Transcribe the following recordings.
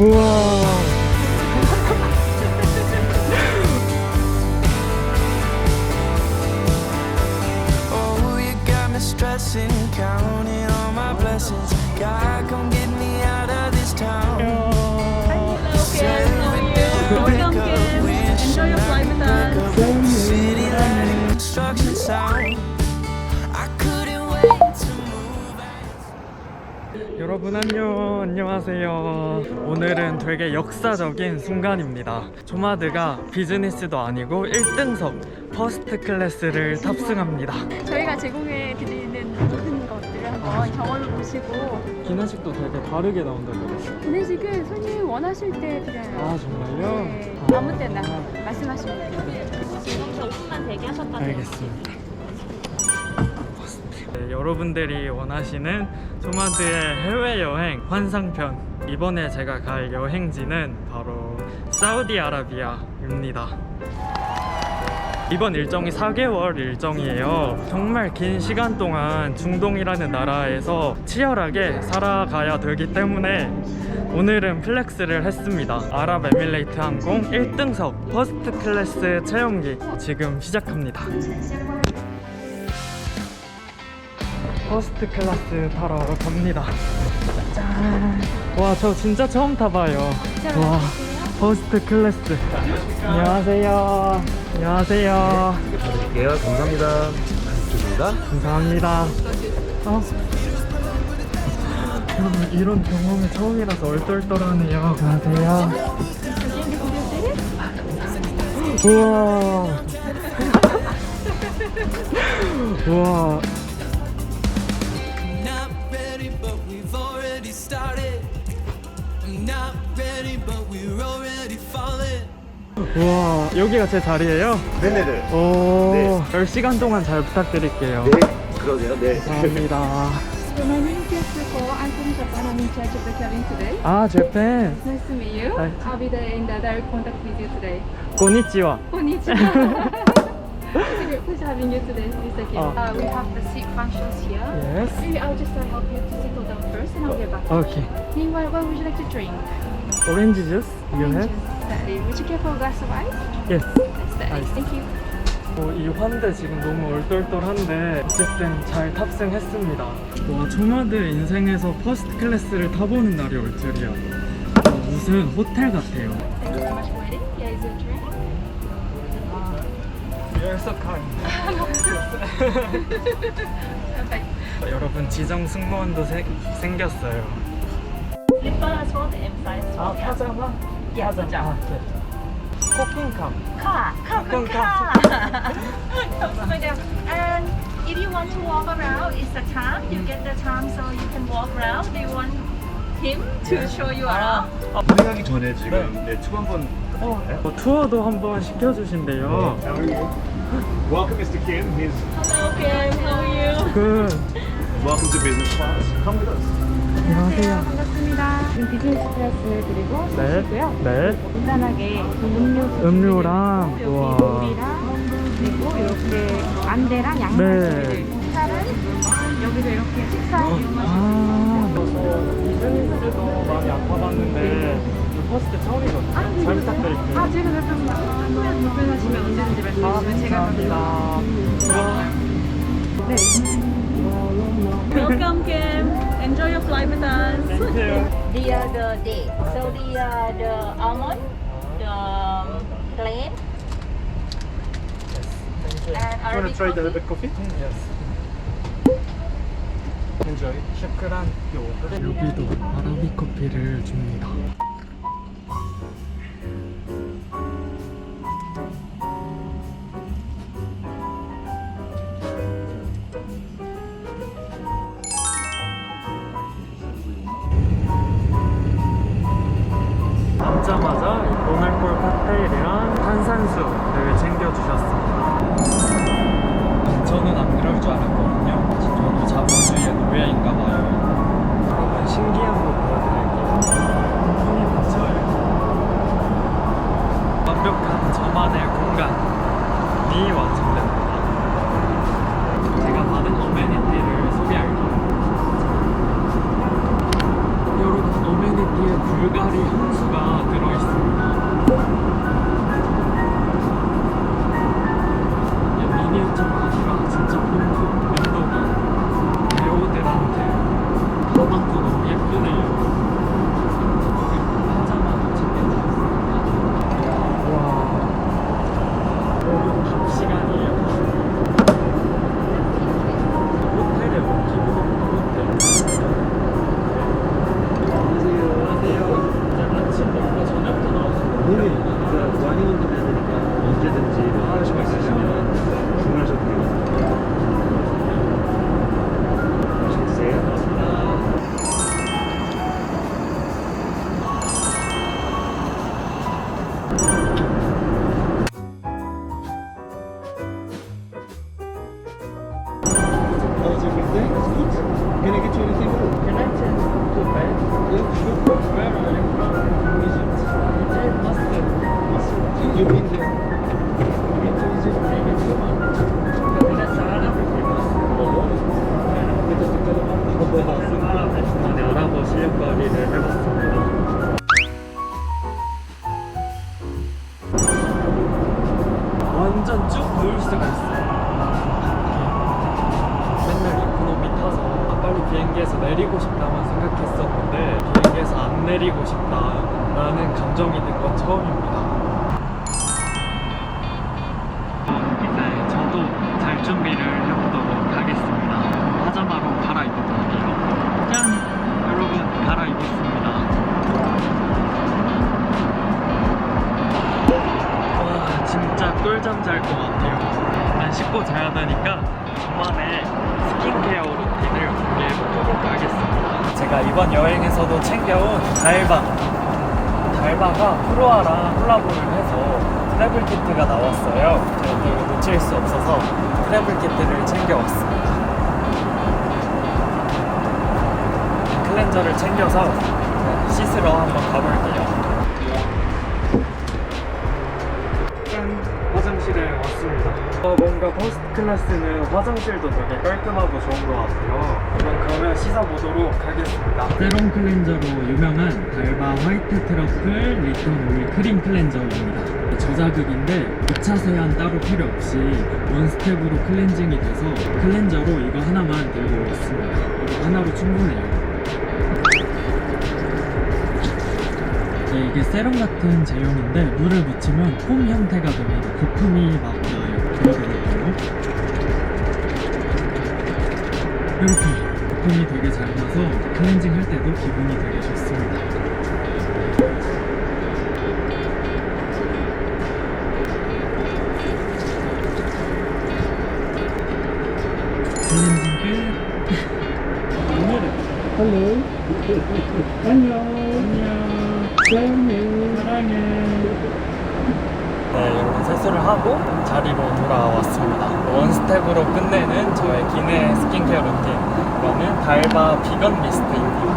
우와. Oh, you got me stressing, counting all my blessings. God, come get me out of this town. Every day I wake up wishing Enjoy your flight with us. City light construction sound. 여러분 안녕 안녕하세요 오늘은 되게 역사적인 순간입니다 조마드가 비즈니스도 아니고 1등석 퍼스트 클래스를 탑승합니다 저희가 제공해 드리는 모든 것들을 한번 경험해 보시고 기내식도 되게 다르게 나온다고 그랬어요 기내식은 손님 원하실 때 드려요. 아 정말요? 네, 아무 때나 말씀하시면 돼요. 지금 조금만 대기하셨다. 알겠습니다 네, 여러분들이 원하시는 조마드의 해외여행 환상편. 이번에 제가 갈 여행지는 바로 사우디아라비아입니다. 이번 일정이 4개월 일정이에요. 정말 긴 시간 동안 중동이라는 나라에서 치열하게 살아가야 되기 때문에 오늘은 플렉스를 했습니다. 아랍에밀레이트 항공 1등석 퍼스트 클래스 체험기 지금 시작합니다 퍼스트 클래스 타러 갑니다. 짠. 와, 저 진짜 처음 타봐요. 와, 퍼스트 클래스. 안녕하세요. 안녕하세요. 드릴게요. 감사합니다. 감사합니다. 어? 여러분, 이런 경험이 처음이라서 얼떨떨하네요. 안녕하세요. 우와. 우와. 와 여기가 제 자리예요? 네네네. 오 네. 10시간 동안 잘 부탁드릴게요 네, 그러세요. 네. 감사합니다 So my name is Yasuko. I'm from Japan. I'm in charge of the cabin today. 아 재팬 Nice to meet you. Hi. I'll be there in the direct contact with you today. 고니치와 Konnichiwa. Pleasure having you today, Mr. Kim. Oh. Uh, we have the seat functions here. Yes Maybe I'll just uh, help you to settle down first and I'll get back. 오케이 Meanwhile, what would you like to drink? 오렌지 주스 you have? Certainly. Would you care for a glass of ice? Yes Certainly. Ice. Thank you. 어, 이 환대 지금 너무 얼떨떨한데 어쨌든 잘 탑승했습니다 와 조마드 인생에서 퍼스트 클래스를 타보는 날이 올 줄이야 어, 무슨 호텔 같아요 Thank you so much for waiting. Here is your drink. You're so kind Perfect. 여러분 지정 승무원도 세- 생겼어요 Slipper as well, the M size. 아 파자마? Yeah, 파자마 네. 코킹캄 Car, car, car. Madam. And if you want to walk around, it's the time. You get the time so you can walk around. Do you want him to show you around? 운행하기 전에 지금 네, 투 한번 어, 어, 투어도 한번 시켜주신대요. Welcome, Mr. Kim. He's Hello, Kim. How are you? 그 welcome to business class. Come with us. 안녕하세요. 반갑습니다. 지금 비즈니스 클래스 드리고 네, 계시고요. 네. 간단하게 음료 음료랑 여기 우와. 물이랑 그리고 이렇게 안대랑 양말 네. 식사를 여기서 이렇게 식사 이용하시고 아, 비즈니스도 많이 안 타봤는데 그 퍼스트 처음이거든요. 잘 부탁드릴게요. 아 지금 됐습니다. 불편하시면 언제든지 말씀해 주시면 제가 감사합니다. 우와. 네. Enjoy with us. Thank you. The uh, the day. So the uh, the almond, the um, plain, Thank you. and Arabic coffee. coffee? Yes. Enjoy. 슈크란 여기도 아라비 커피를 줍니다. 칵테일이랑 탄산수를 챙겨주셨습니다. 저는 안 그럴 줄 알았거든요. 저도 자본주의의 노예인가 봐요. 여러분 신기한 거 보여드릴게요. 손이 닫혀요. 완벽한 저만의 공간이 완성됩니다. 제가 받은 어메니티를 소개할게요. 여러분 어메니티에 불과 가리 향수 Can I get you anything? Can I change to bed? Yeah, sure. Where are you from? Egypt. Egypt, Muslim. Muslim. You've been there. You've been to Egypt? You so much. 그래서 아랍을 많이 알아보 실력거리를 해봤습니다. 완전 쭉 누울 수가 있어요. 비행기에서 내리고 싶다만 생각했었는데 비행기에서 안 내리고 싶다라는 감정이 든 건 처음입니다. 달방. 달바가 프로아랑 콜라보를 해서 트래블 키트가 나왔어요. 제가 이거 놓칠 수 없어서 트래블 키트를 챙겨왔습니다. 클렌저를 챙겨서 씻으러 한번 가볼게요. 화장실에 왔습니다. 어, 뭔가 퍼스트 클래스는 화장실도 되게 깔끔하고 좋은 것 같아요. 그럼 그러면 씻어보도록 하겠습니다. 세럼 클렌저로 유명한 달바 화이트 트러플 리턴 오일 크림 클렌저입니다. 저자극인데 2차 세안 따로 필요 없이 원스텝으로 클렌징이 돼서 클렌저로 이거 하나만 들고 왔습니다. 이거 하나로 충분해요. 네, 이게 세럼 같은 제형인데 물을 묻히면 폼 형태가 됩니다. 거품이 막 나요. 보여드릴게요. 이렇게 거품이 되게 잘 나서 클렌징 할 때도 기분이 되게 좋습니다. 클렌징 끝. 안녕 네 여러분 세수를 하고 자리로 돌아왔습니다. 원스텝으로 끝내는 저의 기내 스킨케어 루틴. 이거는 달바 비건 미스트입니다.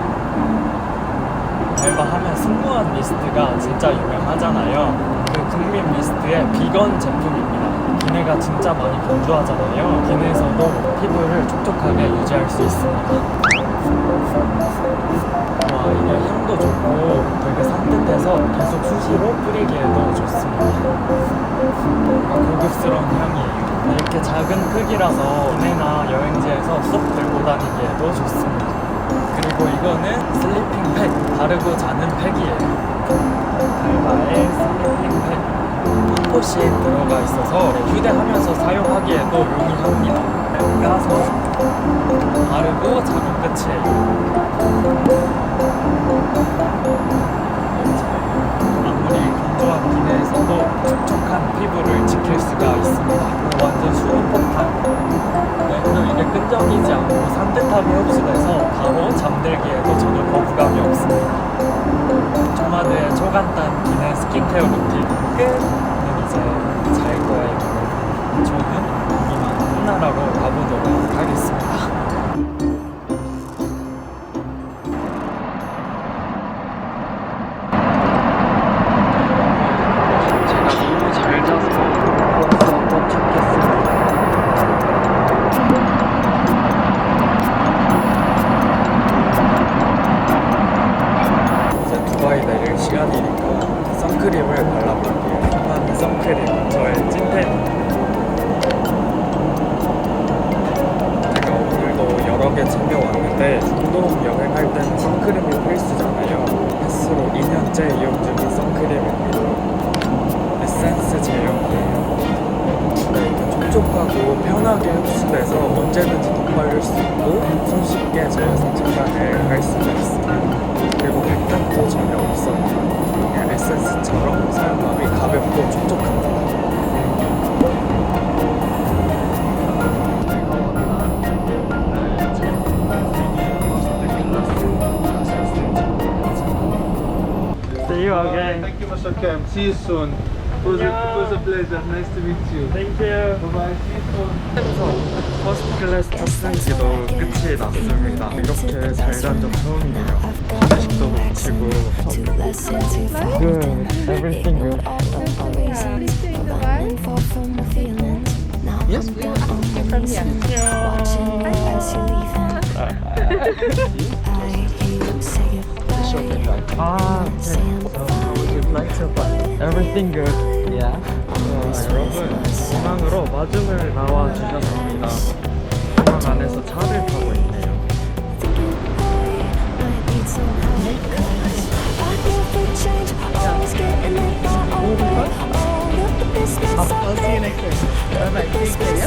달바 하면 승무원 미스트가 진짜 유명하잖아요. 그 국민 미스트의 비건 제품입니다. 기내가 진짜 많이 건조하잖아요. 기내에서도 피부를 촉촉하게 유지할 수 있습니다 와 이게 향도 좋고 되게 산뜻해서 계속 수시로 뿌리기에도 좋습니다. 뭔가 고급스러운 향이에요. 이렇게 작은 크기라서 기내나 여행지에서 쏙 들고 다니기에도 좋습니다. 그리고 이거는 슬리핑 팩, 바르고 자는 팩이에요. 달바의 슬리핑 팩. 한 포씩 들어가 있어서 휴대하면서 사용하기에도 용이합니다. 까서 바르고 자면 끝이에요. 아무리 건조한 기내에서도 촉촉한 피부를 지킬 수가 있습니다. 완전 수분 폭탄. 네, 그리고 이게 끈적이지 않고 산뜻함이 흡수돼서 바로 잠들기에도 전혀 거부감이 없습니다. 조마드의 초간단 기내 스킨케어 루틴 끝! 저는 이제 잘 거예요. 저는 이만 홈나라로 가보도록 선크림을 발라볼게요. 한 선크림 저의 찐템. 제가 오늘도 여러 개 챙겨왔는데 중동 여행할 때는 선크림이 필수잖아요. 패스로 2년째 이용 중인 선크림입니다. 에센스 제형이에요. 네, 촉촉하고 편하게 흡수돼서 언제든지 덧바를 수 있고 손쉽게 자외선 차단을 할 수가 있습니다. 그리고 백탁도 전혀 없어요. 그냥 에센스처럼 사용감이 가볍고 촉촉합니다. See you again. Thank you, Mr. Kem. See you soon. It was, a, it was a pleasure. Nice to meet you. Thank you. Bye-bye. See you soon. 퍼스트 클래스 탑승기도 끝이 났습니다. 이렇게 잘잔적 처음이에요. 기내식도 놓치고. Good. Everything good. Yes, we will from here. 아, Ah, okay. So, flight so far? Everything good. Yeah. I'll see you next time. Bye bye. Take care.